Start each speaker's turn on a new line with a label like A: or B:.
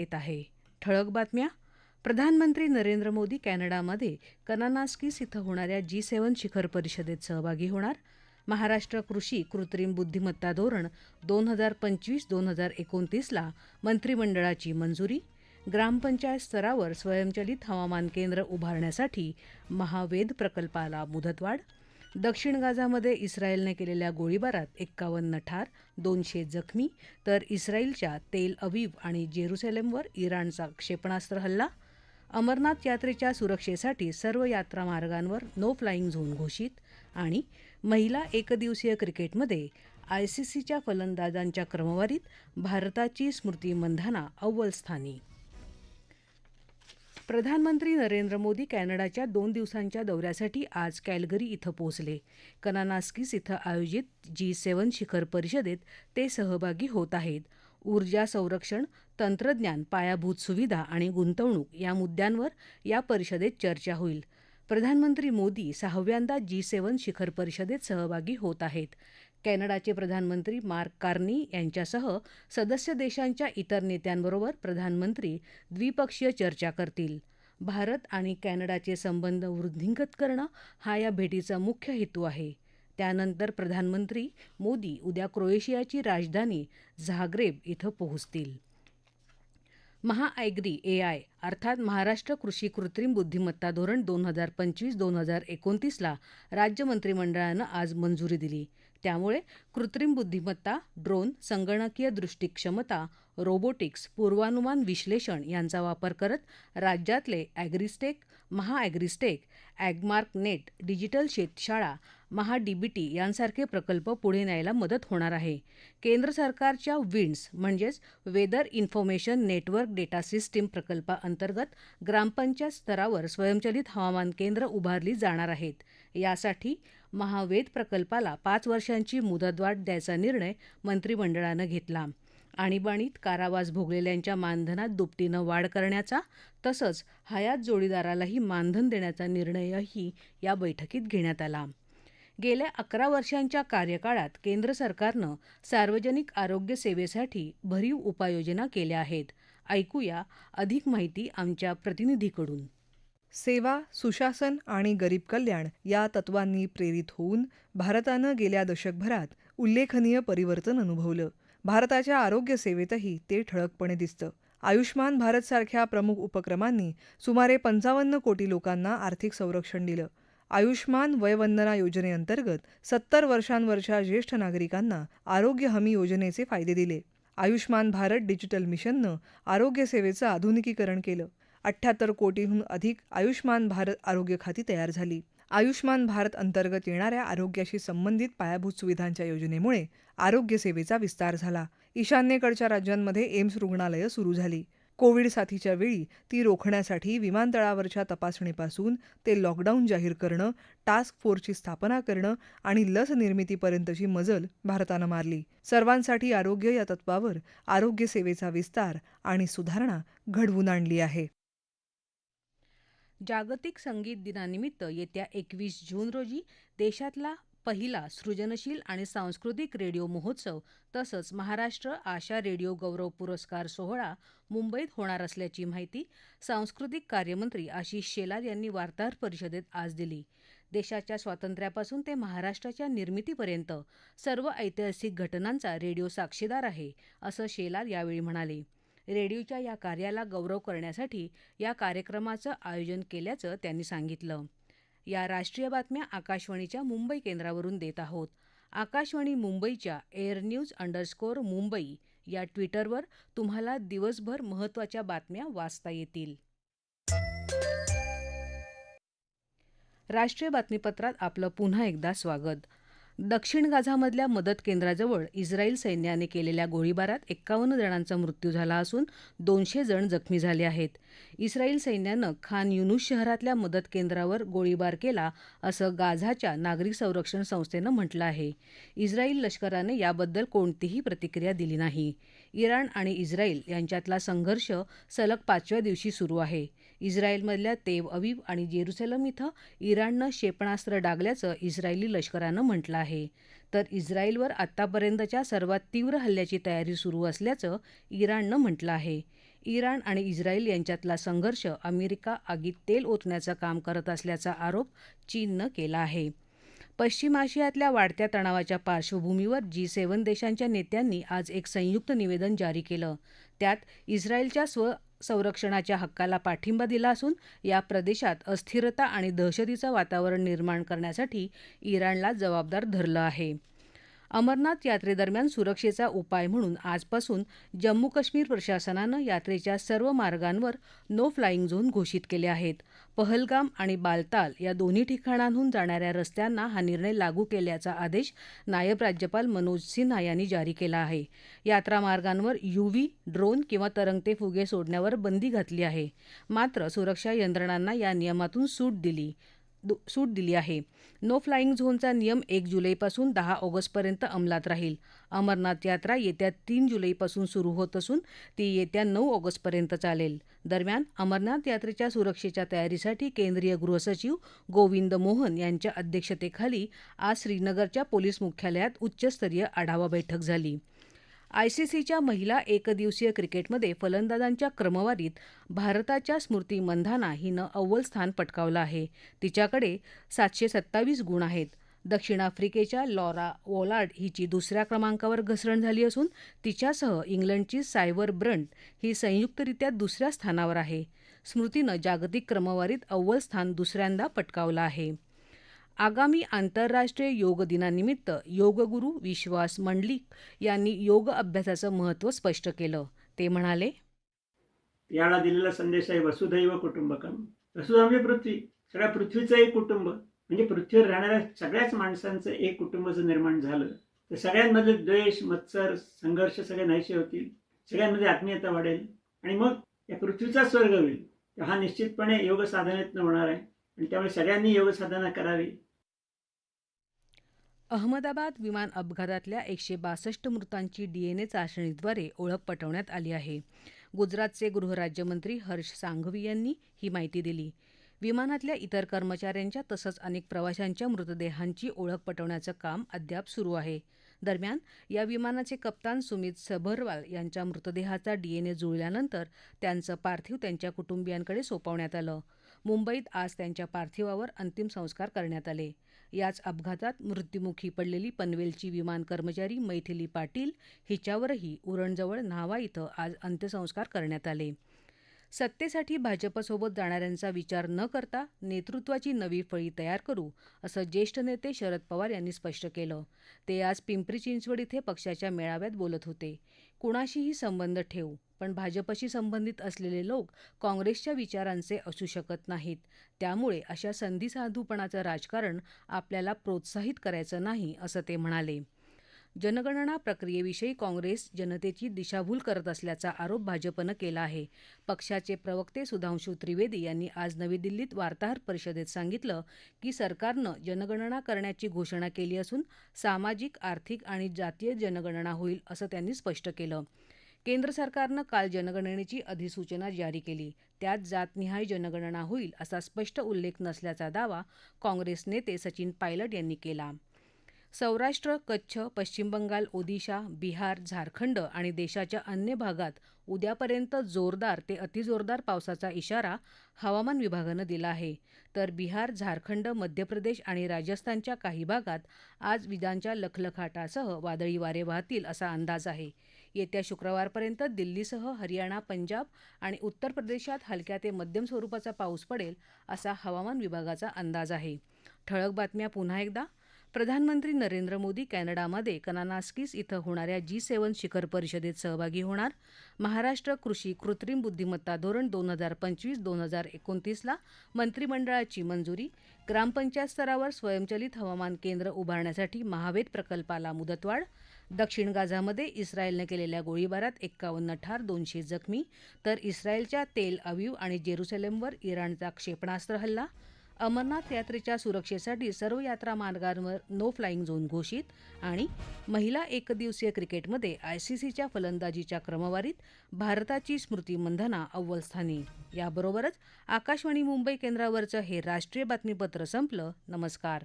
A: येत आहे ठळक बातम्या प्रधानमंत्री नरेंद्र मोदी कॅनडामध्ये कनानास्किस इथं होणाऱ्या जी सेवन शिखर परिषदेत सहभागी होणार महाराष्ट्र कृषी कृत्रिम बुद्धिमत्ता धोरण दोन हजार पंचवीस दोन हजार एकोणतीसला मंत्रिमंडळाची मंजुरी ग्रामपंचायत स्तरावर स्वयंचलित हवामान केंद्र उभारण्यासाठी महावेद प्रकल्पाला मुदतवाढ दक्षिण गाझामध्ये इस्रायलने केलेल्या गोळीबारात एक्कावन्न ठार दोनशे जखमी तर इस्रायलच्या तेल अवीव आणि जेरुसलेमवर इराणचा क्षेपणास्त्र हल्ला अमरनाथ यात्रेच्या सुरक्षेसाठी सर्व यात्रा मार्गांवर नो फ्लाईंग झोन घोषित आणि महिला एकदिवसीय क्रिकेटमध्ये आय सी सीच्या फलंदाजांच्या क्रमवारीत भारताची स्मृती मंधाना अव्वल स्थानी प्रधानमंत्री नरेंद्र मोदी कॅनडाच्या दोन दिवसांच्या दौऱ्यासाठी आज कॅलगरी इथं पोहोचले कनानास्किस इथं आयोजित जी सेवन शिखर परिषदेत ते सहभागी होत आहेत ऊर्जा संरक्षण तंत्रज्ञान पायाभूत सुविधा आणि गुंतवणूक या मुद्द्यांवर या परिषदेत चर्चा होईल प्रधानमंत्री मोदी सहाव्यांदा जी सेवन शिखर परिषदेत सहभागी होत आहेत कॅनडाचे प्रधानमंत्री मार्क कार्नी यांच्यासह सदस्य देशांच्या इतर नेत्यांबरोबर प्रधानमंत्री द्विपक्षीय चर्चा करतील भारत आणि कॅनडाचे संबंध वृद्धिंगत करणं हा या भेटीचा मुख्य हेतू आहे त्यानंतर प्रधानमंत्री मोदी उद्या क्रोएशियाची राजधानी झाग्रेब इथं पोहोचतील महाआयग्री ए आय अर्थात महाराष्ट्र कृषी कृत्रिम बुद्धिमत्ता धोरण दोन हजार पंचवीस दोन हजार एकोणतीसला राज्य मंत्रिमंडळानं आज मंजुरी दिली त्यामुळे कृत्रिम बुद्धिमत्ता ड्रोन संगणकीय दृष्टीक्षमता रोबोटिक्स पूर्वानुमान विश्लेषण यांचा वापर करत राज्यातले agristack Maha agristack Agmark net digital शेतशाळा महाडीबीटी यांसारखे प्रकल्प पुढे न्यायला मदत होणार आहे केंद्र सरकारच्या विंड्स म्हणजेच weather information network data system प्रकल्पाअंतर्गत ग्रामपंचायत स्तरावर स्वयंचलित हवामान केंद्र उभारली जाणार आहेत यासाठी महावेद प्रकल्पाला पाच वर्षांची मुदतवाढ द्यायचा निर्णय मंत्रिमंडळानं घेतला आणीबाणीत कारावास भोगलेल्यांच्या मानधनात दुपटीनं वाढ करण्याचा तसंच हयात जोडीदारालाही मानधन देण्याचा निर्णयही या बैठकीत घेण्यात आला गेल्या अकरा वर्षांच्या कार्यकाळात केंद्र सरकारनं सार्वजनिक आरोग्य सेवेसाठी भरीव उपाययोजना केल्या आहेत ऐकूया अधिक माहिती आमच्या प्रतिनिधीकडून सेवा सुशासन आणि गरीब कल्याण या तत्वांनी प्रेरित होऊन भारतानं गेल्या दशकभरात उल्लेखनीय परिवर्तन अनुभवलं भारताच्या आरोग्य सेवेतही ते ठळकपणे दिसतं आयुष्मान भारतसारख्या प्रमुख उपक्रमांनी सुमारे पंचावन्न कोटी लोकांना आर्थिक संरक्षण दिलं आयुष्मान वयवंदना योजनेअंतर्गत सत्तर वर्षांवरच्या ज्येष्ठ नागरिकांना आरोग्य हमी योजनेचे फायदे दिले आयुष्मान भारत डिजिटल मिशननं आरोग्य सेवेचं आधुनिकीकरण केलं अठ्याहत्तर कोटीहून अधिक आयुष्मान भारत आरोग्य खाती तयार झाली आयुष्मान भारत अंतर्गत येणाऱ्या आरोग्याशी संबंधित पायाभूत सुविधांच्या योजनेमुळे आरोग्य सेवेचा विस्तार झाला ईशान्येकडच्या राज्यांमध्ये एम्स रुग्णालयं सुरू झाली कोविड साथीच्या वेळी ती रोखण्यासाठी विमानतळावरच्या तपासणीपासून ते लॉकडाऊन जाहीर करणं टास्क फोर्सची स्थापना करणं आणि लस निर्मितीपर्यंतची मजल भारतानं मारली सर्वांसाठी आरोग्य या तत्वावर आरोग्य सेवेचा विस्तार आणि सुधारणा घडवून आणली आहे
B: जागतिक संगीत दिनानिमित्त येत्या एकवीस जून रोजी देशातला पहिला सृजनशील आणि सांस्कृतिक रेडिओ महोत्सव तसंच महाराष्ट्र आशा रेडिओ गौरव पुरस्कार सोहळा मुंबईत होणार असल्याची माहिती सांस्कृतिक कार्यमंत्री आशिष शेलार यांनी वार्ताहर परिषदेत आज दिली देशाच्या स्वातंत्र्यापासून ते महाराष्ट्राच्या निर्मितीपर्यंत सर्व ऐतिहासिक घटनांचा रेडिओ साक्षीदार आहे असं शेलार यावेळी म्हणाले रेडिओच्या या कार्याला गौरव करण्यासाठी या कार्यक्रमाचं आयोजन केल्याचं त्यांनी सांगितलं या राष्ट्रीय बातम्या आकाशवाणीच्या मुंबई केंद्रावरून देत आहोत आकाशवाणी मुंबईच्या एअर न्यूज अंडरस्कोअर मुंबई या ट्विटरवर तुम्हाला दिवसभर महत्त्वाच्या बातम्या वाचता येतील राष्ट्रीय बातमीपत्रात आपलं पुन्हा एकदा स्वागत दक्षिण गाझामधल्या मदत केंद्राजवळ इस्रायल सैन्याने केलेल्या गोळीबारात एक्कावन्न जणांचा मृत्यू झाला असून दोनशे जण जखमी झाले आहेत इस्रायल सैन्यानं खान युनुस शहरातल्या मदत केंद्रावर गोळीबार केला असं गाझाच्या नागरिक संरक्षण संस्थेनं म्हटलं आहे इस्रायल लष्कराने याबद्दल कोणतीही प्रतिक्रिया दिली नाही इराण आणि इस्रायल यांच्यातला संघर्ष सलग पाचव्या दिवशी सुरू आहे इस्रायलमधल्या तेव अविव आणि जेरुसलम इथं इराणनं क्षेपणास्त्र डागल्याचं इस्रायली लष्करानं म्हटलं आहे तर इस्रायलवर आतापर्यंतच्या सर्वात तीव्र हल्ल्याची तयारी सुरू असल्याचं इराणनं म्हटलं आहे इराण आणि इस्रायल यांच्यातला संघर्ष अमेरिका आगीत तेल ओतण्याचं काम करत असल्याचा आरोप चीननं केला आहे पश्चिम आशियातल्या वाढत्या तणावाच्या पार्श्वभूमीवर जी सेव्हन देशांच्या नेत्यांनी आज एक संयुक्त निवेदन जारी केलं त्यात इस्रायलच्या स्व संरक्षणाच्या हक्काला पाठिंबा दिला असून या प्रदेशात अस्थिरता आणि दहशतीचं वातावरण निर्माण करण्यासाठी इराणला जबाबदार धरलं आहे अमरनाथ यात्रेदरम्यान सुरक्षेचा उपाय म्हणून आजपासून जम्मू काश्मीर प्रशासनानं यात्रेच्या सर्व मार्गांवर नो फ्लाईंग झोन घोषित केले आहेत पहलगाम आणि बालताल या दोन्ही ठिकाणांहून जाणाऱ्या रस्त्यांना हा निर्णय लागू केल्याचा आदेश नायब राज्यपाल मनोज सिन्हा यांनी जारी केला आहे यात्रा मार्गांवर युव्ही ड्रोन किंवा तरंगते फुगे सोडण्यावर बंदी घातली आहे मात्र सुरक्षा यंत्रणांना या नियमातून सूट दिली सूट दिली आहे नो फ्लाईंग झोनचा नियम एक जुलैपासून दहा ऑगस्टपर्यंत अंमलात राहील अमरनाथ यात्रा येत्या तीन जुलैपासून सुरू होत असून ती येत्या नऊ ऑगस्टपर्यंत चालेल दरम्यान अमरनाथ यात्रेच्या सुरक्षेच्या तयारीसाठी केंद्रीय गृहसचिव गोविंद मोहन यांच्या अध्यक्षतेखाली आज श्रीनगरच्या पोलीस मुख्यालयात उच्चस्तरीय आढावा बैठक झाली आयसीसीच्या महिला एकदिवसीय क्रिकेटमध्ये फलंदाजांच्या क्रमवारीत भारताच्या स्मृती मंधाना हिनं अव्वल स्थान पटकावलं आहे तिच्याकडे सातशे सत्तावीस गुण आहेत दक्षिण आफ्रिकेच्या लॉरा वॉलार्ड हिची दुसऱ्या क्रमांकावर घसरण झाली असून तिच्यासह इंग्लंडची सायवर ब्रंट ही संयुक्तरित्या दुसऱ्या स्थानावर आहे स्मृतीनं जागतिक क्रमवारीत अव्वल स्थान दुसऱ्यांदा पटकावलं आहे आगामी आंतरराष्ट्रीय योग दिनानिमित्त योगगुरु विश्वास मंडलिक यांनी योग अभ्यासाचं महत्व स्पष्ट केलं ते म्हणाले
C: याला दिलेला संदेश आहे वसुधैव कुटुंबकम वसुधा म्हणजे पृथ्वी सगळ्या पृथ्वीचं एक कुटुंब म्हणजे पृथ्वीवर राहणाऱ्या सगळ्याच माणसांचं एक जर निर्माण झालं तर सगळ्यांमध्ये द्वेष मत्सर संघर्ष सगळे नाहीसे होतील सगळ्यांमध्ये आत्मीयता वाढेल आणि मग या पृथ्वीचा स्वर्ग होईल हा निश्चितपणे योग साधनेतनं होणार आहे आणि त्यामुळे सगळ्यांनी योग साधना करावी
B: अहमदाबाद विमान अपघातातल्या एकशे बासष्ट मृतांची डीएनए चाचणीद्वारे ओळख पटवण्यात आली आहे गुजरातचे गृहराज्यमंत्री हर्ष सांघवी यांनी ही माहिती दिली विमानातल्या इतर कर्मचाऱ्यांच्या तसंच अनेक प्रवाशांच्या मृतदेहांची ओळख पटवण्याचं काम अद्याप सुरू आहे दरम्यान या विमानाचे कप्तान सुमित सभरवाल यांच्या मृतदेहाचा डीएनए जुळल्यानंतर त्यांचं पार्थिव त्यांच्या कुटुंबियांकडे सोपवण्यात आलं मुंबईत आज त्यांच्या पार्थिवावर अंतिम संस्कार करण्यात आले याच अपघातात मृत्युमुखी पडलेली पनवेलची विमान कर्मचारी मैथिली पाटील हिच्यावरही उरणजवळ न्हावा इथं आज अंत्यसंस्कार करण्यात आले सत्तेसाठी भाजपसोबत जाणाऱ्यांचा विचार न करता नेतृत्वाची नवी फळी तयार करू असं ज्येष्ठ नेते शरद पवार यांनी स्पष्ट केलं ते आज पिंपरी चिंचवड इथे पक्षाच्या मेळाव्यात बोलत होते कुणाशीही संबंध ठेवू पण भाजपशी संबंधित असलेले लोक काँग्रेसच्या विचारांचे असू शकत नाहीत त्यामुळे अशा संधीसाधूपणाचं राजकारण आपल्याला प्रोत्साहित करायचं नाही असं ते म्हणाले जनगणना प्रक्रियेविषयी काँग्रेस जनतेची दिशाभूल करत असल्याचा आरोप भाजपनं केला आहे पक्षाचे प्रवक्ते सुधांशू त्रिवेदी यांनी आज नवी दिल्लीत वार्ताहर परिषदेत सांगितलं की सरकारनं जनगणना करण्याची घोषणा केली असून सामाजिक आर्थिक आणि जातीय जनगणना होईल असं त्यांनी स्पष्ट केलं केंद्र सरकारनं काल जनगणनेची अधिसूचना जारी केली त्यात जातनिहाय जनगणना होईल असा स्पष्ट उल्लेख नसल्याचा दावा काँग्रेस नेते सचिन पायलट यांनी केला सौराष्ट्र कच्छ पश्चिम बंगाल ओदिशा बिहार झारखंड आणि देशाच्या अन्य भागात उद्यापर्यंत जोरदार ते अतिजोरदार पावसाचा इशारा हवामान विभागानं दिला आहे तर बिहार झारखंड मध्य प्रदेश आणि राजस्थानच्या काही भागात आज विजांच्या लखलखाटासह वादळी वारे वाहतील असा अंदाज आहे येत्या शुक्रवारपर्यंत दिल्लीसह हरियाणा पंजाब आणि उत्तर प्रदेशात हलक्या ते मध्यम स्वरूपाचा पाऊस पडेल असा हवामान विभागाचा अंदाज आहे ठळक बातम्या पुन्हा एकदा प्रधानमंत्री नरेंद्र मोदी कॅनडामध्ये कनानास्किस इथं होणाऱ्या जी सेवन शिखर परिषदेत सहभागी होणार महाराष्ट्र कृषी कृत्रिम बुद्धिमत्ता धोरण दोन हजार पंचवीस दोन हजार एकोणतीसला मंत्रिमंडळाची मंजुरी ग्रामपंचायत स्तरावर स्वयंचलित हवामान केंद्र उभारण्यासाठी महावेद प्रकल्पाला मुदतवाढ दक्षिण गाझामध्ये इस्रायलने केलेल्या गोळीबारात एक्कावन्न ठार दोनशे जखमी तर इस्रायलच्या तेल अवीव आणि जेरुसलेमवर इराणचा क्षेपणास्त्र हल्ला अमरनाथ यात्रेच्या सुरक्षेसाठी सर्व यात्रा मार्गांवर नो फ्लाईंग झोन घोषित आणि महिला एकदिवसीय क्रिकेटमध्ये आय सी सीच्या फलंदाजीच्या क्रमवारीत भारताची स्मृती मंधना अव्वल स्थानी याबरोबरच आकाशवाणी मुंबई केंद्रावरचं हे राष्ट्रीय बातमीपत्र संपलं नमस्कार